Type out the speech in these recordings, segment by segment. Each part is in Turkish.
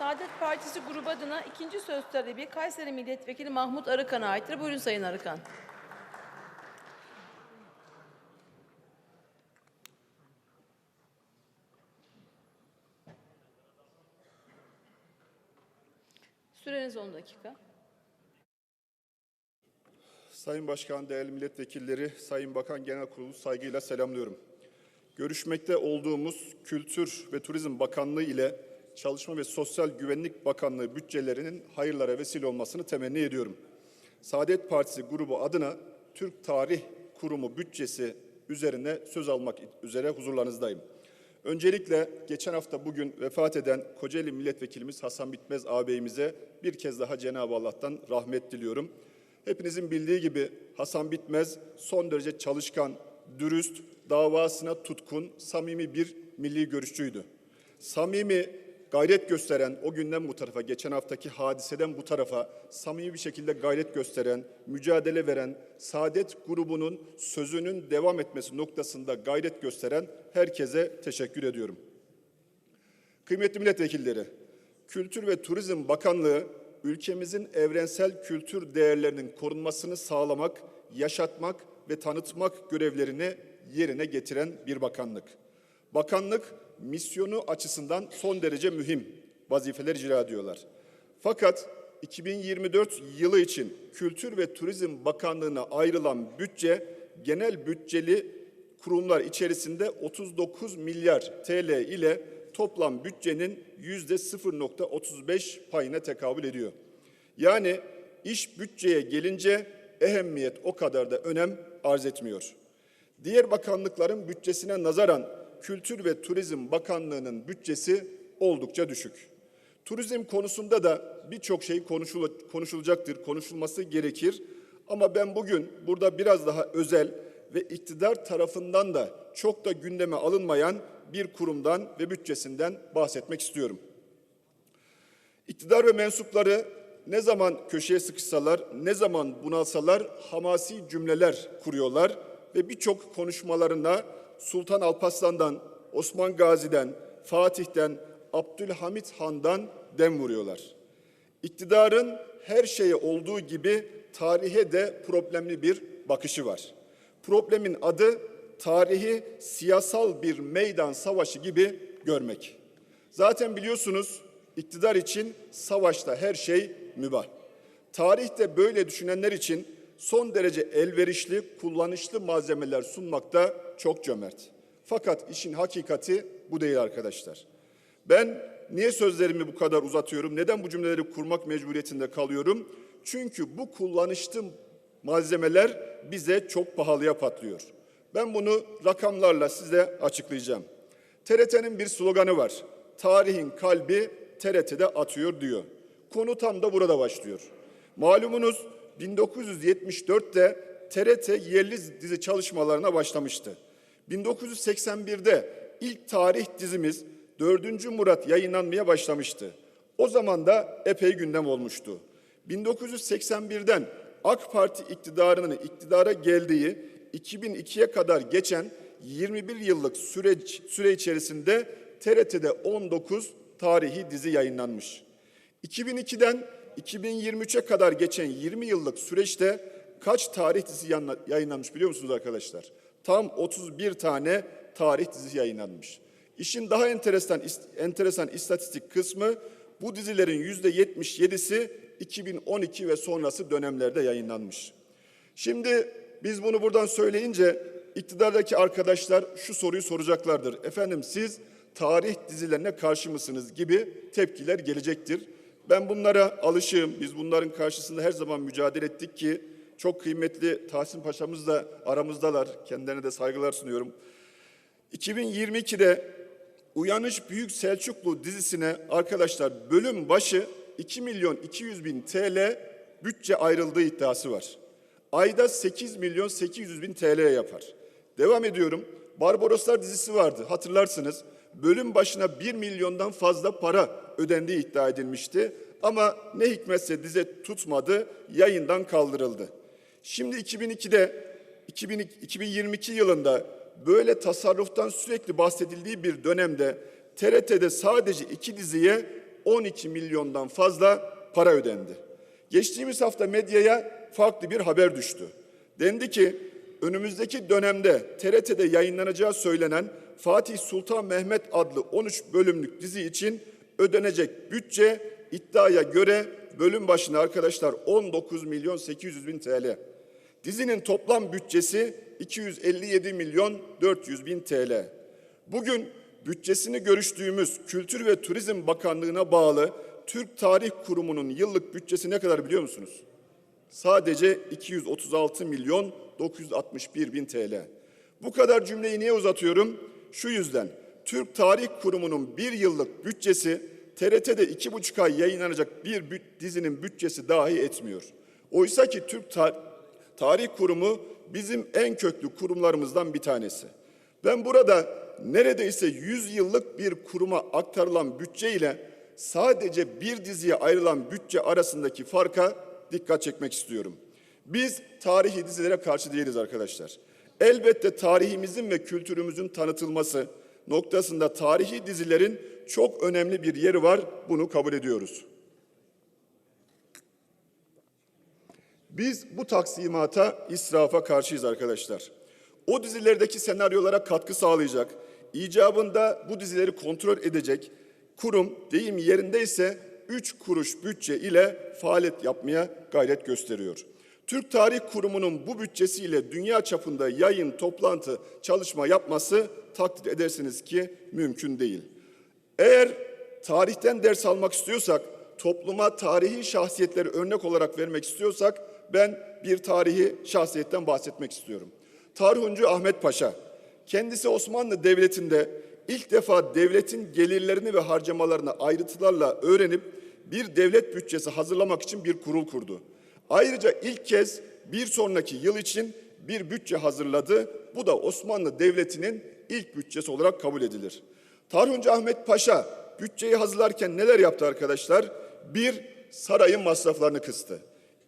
Saadet Partisi grubu adına ikinci söz talebi Kayseri Milletvekili Mahmut Arıkan'a aittir. Buyurun Sayın Arıkan. Süreniz 10 dakika. Sayın Başkan, değerli milletvekilleri, Sayın Bakan Genel Kurulu saygıyla selamlıyorum. Görüşmekte olduğumuz Kültür ve Turizm Bakanlığı ile Çalışma ve Sosyal Güvenlik Bakanlığı bütçelerinin hayırlara vesile olmasını temenni ediyorum. Saadet Partisi grubu adına Türk Tarih Kurumu bütçesi üzerine söz almak üzere huzurlarınızdayım. Öncelikle geçen hafta bugün vefat eden Kocaeli Milletvekilimiz Hasan Bitmez ağabeyimize bir kez daha Cenab-ı Allah'tan rahmet diliyorum. Hepinizin bildiği gibi Hasan Bitmez son derece çalışkan, dürüst, davasına tutkun, samimi bir milli görüşçüydü. Samimi, gayret gösteren, o günden bu tarafa, geçen haftaki hadiseden bu tarafa samimi bir şekilde gayret gösteren, mücadele veren, Saadet grubunun sözünün devam etmesi noktasında gayret gösteren herkese teşekkür ediyorum. Kıymetli milletvekilleri, Kültür ve Turizm Bakanlığı ülkemizin evrensel kültür değerlerinin korunmasını sağlamak, yaşatmak ve tanıtmak görevlerini yerine getiren bir bakanlık. Bakanlık misyonu açısından son derece mühim vazifeler icra ediyorlar. Fakat 2024 yılı için Kültür ve Turizm Bakanlığı'na ayrılan bütçe genel bütçeli kurumlar içerisinde 39 milyar TL ile toplam bütçenin yüzde 0.35 payına tekabül ediyor. Yani iş bütçeye gelince ehemmiyet o kadar da önem arz etmiyor. Diğer bakanlıkların bütçesine nazaran Kültür ve Turizm Bakanlığı'nın bütçesi oldukça düşük. Turizm konusunda da birçok şey konuşul- konuşulacaktır, konuşulması gerekir. Ama ben bugün burada biraz daha özel ve iktidar tarafından da çok da gündeme alınmayan bir kurumdan ve bütçesinden bahsetmek istiyorum. İktidar ve mensupları ne zaman köşeye sıkışsalar, ne zaman bunalsalar hamasi cümleler kuruyorlar ve birçok konuşmalarına Sultan Alparslan'dan, Osman Gazi'den, Fatih'ten, Abdülhamit Han'dan dem vuruyorlar. İktidarın her şeye olduğu gibi tarihe de problemli bir bakışı var. Problemin adı tarihi siyasal bir meydan savaşı gibi görmek. Zaten biliyorsunuz iktidar için savaşta her şey mübah. Tarihte böyle düşünenler için son derece elverişli, kullanışlı malzemeler sunmakta çok cömert. Fakat işin hakikati bu değil arkadaşlar. Ben niye sözlerimi bu kadar uzatıyorum? Neden bu cümleleri kurmak mecburiyetinde kalıyorum? Çünkü bu kullanışlı malzemeler bize çok pahalıya patlıyor. Ben bunu rakamlarla size açıklayacağım. TRT'nin bir sloganı var. Tarihin kalbi TRT'de atıyor diyor. Konu tam da burada başlıyor. Malumunuz 1974'te TRT yerli dizi çalışmalarına başlamıştı. 1981'de ilk tarih dizimiz 4. Murat yayınlanmaya başlamıştı. O zaman da epey gündem olmuştu. 1981'den AK Parti iktidarının iktidara geldiği 2002'ye kadar geçen 21 yıllık süreç, süre içerisinde TRT'de 19 tarihi dizi yayınlanmış. 2002'den 2023'e kadar geçen 20 yıllık süreçte kaç tarih dizisi yayınlanmış biliyor musunuz arkadaşlar? Tam 31 tane tarih dizisi yayınlanmış. İşin daha enteresan, enteresan istatistik kısmı bu dizilerin yüzde 77'si 2012 ve sonrası dönemlerde yayınlanmış. Şimdi biz bunu buradan söyleyince iktidardaki arkadaşlar şu soruyu soracaklardır. Efendim siz tarih dizilerine karşı mısınız gibi tepkiler gelecektir. Ben bunlara alışığım. Biz bunların karşısında her zaman mücadele ettik ki çok kıymetli Tahsin Paşa'mız da aramızdalar. Kendilerine de saygılar sunuyorum. 2022'de Uyanış Büyük Selçuklu dizisine arkadaşlar bölüm başı 2 milyon 200 bin TL bütçe ayrıldığı iddiası var. Ayda 8 milyon 800 bin TL yapar. Devam ediyorum. Barbaroslar dizisi vardı hatırlarsınız. Bölüm başına 1 milyondan fazla para ödendiği iddia edilmişti. Ama ne hikmetse dize tutmadı, yayından kaldırıldı. Şimdi 2002'de 2002 2022 yılında böyle tasarruftan sürekli bahsedildiği bir dönemde TRT'de sadece iki diziye 12 milyondan fazla para ödendi. Geçtiğimiz hafta medyaya farklı bir haber düştü. Dendi ki önümüzdeki dönemde TRT'de yayınlanacağı söylenen Fatih Sultan Mehmet adlı 13 bölümlük dizi için ödenecek bütçe iddiaya göre bölüm başına arkadaşlar 19 milyon 800 bin TL. Dizinin toplam bütçesi 257 milyon 400 bin TL. Bugün bütçesini görüştüğümüz Kültür ve Turizm Bakanlığı'na bağlı Türk Tarih Kurumu'nun yıllık bütçesi ne kadar biliyor musunuz? Sadece 236 milyon 961 bin TL. Bu kadar cümleyi niye uzatıyorum? Şu yüzden Türk Tarih Kurumu'nun bir yıllık bütçesi TRT'de iki buçuk ay yayınlanacak bir bü- dizinin bütçesi dahi etmiyor. Oysa ki Türk Ta- Tarih Kurumu bizim en köklü kurumlarımızdan bir tanesi. Ben burada neredeyse 100 yıllık bir kuruma aktarılan bütçe ile sadece bir diziye ayrılan bütçe arasındaki farka dikkat çekmek istiyorum. Biz tarihi dizilere karşı değiliz arkadaşlar. Elbette tarihimizin ve kültürümüzün tanıtılması noktasında tarihi dizilerin çok önemli bir yeri var. Bunu kabul ediyoruz. Biz bu taksimata, israfa karşıyız arkadaşlar. O dizilerdeki senaryolara katkı sağlayacak, icabında bu dizileri kontrol edecek kurum deyim yerindeyse 3 kuruş bütçe ile faaliyet yapmaya gayret gösteriyor. Türk Tarih Kurumu'nun bu bütçesiyle dünya çapında yayın, toplantı, çalışma yapması takdir edersiniz ki mümkün değil. Eğer tarihten ders almak istiyorsak, topluma tarihi şahsiyetleri örnek olarak vermek istiyorsak ben bir tarihi şahsiyetten bahsetmek istiyorum. Tarhuncu Ahmet Paşa, kendisi Osmanlı Devleti'nde ilk defa devletin gelirlerini ve harcamalarını ayrıntılarla öğrenip bir devlet bütçesi hazırlamak için bir kurul kurdu. Ayrıca ilk kez bir sonraki yıl için bir bütçe hazırladı. Bu da Osmanlı Devleti'nin ilk bütçesi olarak kabul edilir. Tarhuncu Ahmet Paşa bütçeyi hazırlarken neler yaptı arkadaşlar? Bir, sarayın masraflarını kıstı.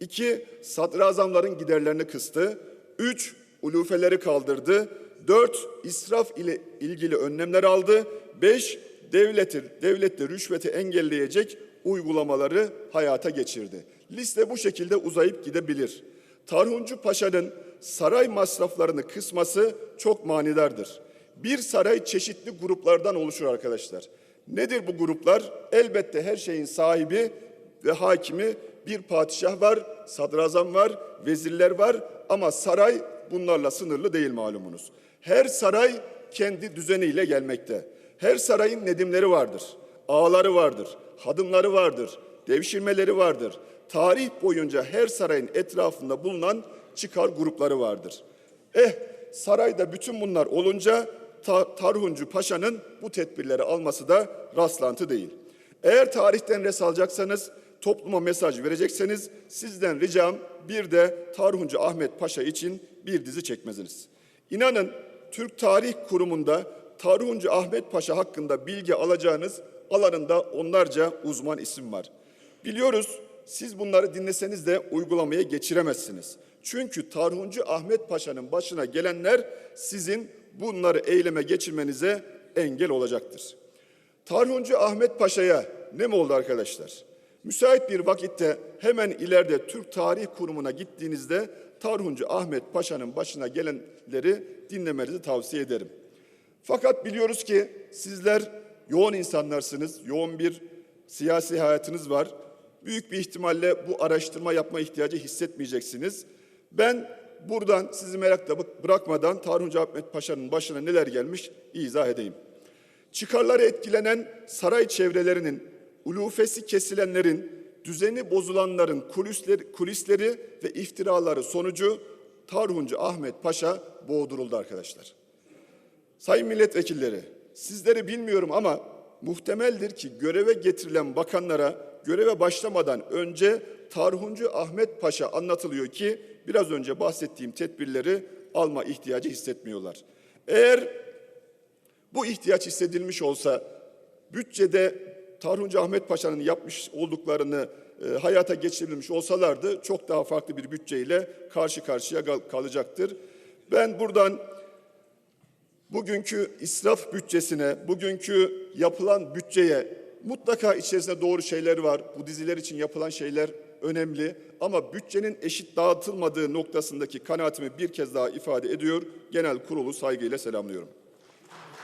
İki, sadrazamların giderlerini kıstı. Üç, ulufeleri kaldırdı. Dört, israf ile ilgili önlemler aldı. Beş, devleti, devlette rüşveti engelleyecek uygulamaları hayata geçirdi. Liste bu şekilde uzayıp gidebilir. Tarhuncu Paşa'nın saray masraflarını kısması çok manidardır. Bir saray çeşitli gruplardan oluşur arkadaşlar. Nedir bu gruplar? Elbette her şeyin sahibi ve hakimi bir padişah var, sadrazam var, vezirler var ama saray bunlarla sınırlı değil malumunuz. Her saray kendi düzeniyle gelmekte. Her sarayın nedimleri vardır, ağaları vardır, hadımları vardır, devşirmeleri vardır. Tarih boyunca her sarayın etrafında bulunan çıkar grupları vardır. Eh sarayda bütün bunlar olunca Ta- Tarhuncu Paşa'nın bu tedbirleri alması da rastlantı değil. Eğer tarihten res alacaksanız, topluma mesaj verecekseniz sizden ricam bir de Tarhuncu Ahmet Paşa için bir dizi çekmeziniz. İnanın Türk Tarih Kurumu'nda Tarhuncu Ahmet Paşa hakkında bilgi alacağınız alanında onlarca uzman isim var. Biliyoruz siz bunları dinleseniz de uygulamaya geçiremezsiniz. Çünkü Tarhuncu Ahmet Paşa'nın başına gelenler sizin bunları eyleme geçirmenize engel olacaktır. Tarhuncu Ahmet Paşa'ya ne mi oldu arkadaşlar? Müsait bir vakitte hemen ileride Türk Tarih Kurumu'na gittiğinizde Tarhuncu Ahmet Paşa'nın başına gelenleri dinlemenizi tavsiye ederim. Fakat biliyoruz ki sizler yoğun insanlarsınız, yoğun bir siyasi hayatınız var. Büyük bir ihtimalle bu araştırma yapma ihtiyacı hissetmeyeceksiniz. Ben buradan sizi merakla bı- bırakmadan Tarhuncu Ahmet Paşa'nın başına neler gelmiş izah edeyim. Çıkarları etkilenen saray çevrelerinin, ulufesi kesilenlerin, düzeni bozulanların kulisleri, kulisleri ve iftiraları sonucu Tarhuncu Ahmet Paşa boğduruldu arkadaşlar. Sayın milletvekilleri, sizleri bilmiyorum ama muhtemeldir ki göreve getirilen bakanlara göreve başlamadan önce Tarhuncu Ahmet Paşa anlatılıyor ki biraz önce bahsettiğim tedbirleri alma ihtiyacı hissetmiyorlar. Eğer bu ihtiyaç hissedilmiş olsa bütçede Tarhuncu Ahmet Paşa'nın yapmış olduklarını e, hayata geçirilmiş olsalardı çok daha farklı bir bütçeyle karşı karşıya kal- kalacaktır. Ben buradan bugünkü israf bütçesine, bugünkü yapılan bütçeye Mutlaka içerisinde doğru şeyler var. Bu diziler için yapılan şeyler önemli ama bütçenin eşit dağıtılmadığı noktasındaki kanaatimi bir kez daha ifade ediyor. Genel kurulu saygıyla selamlıyorum.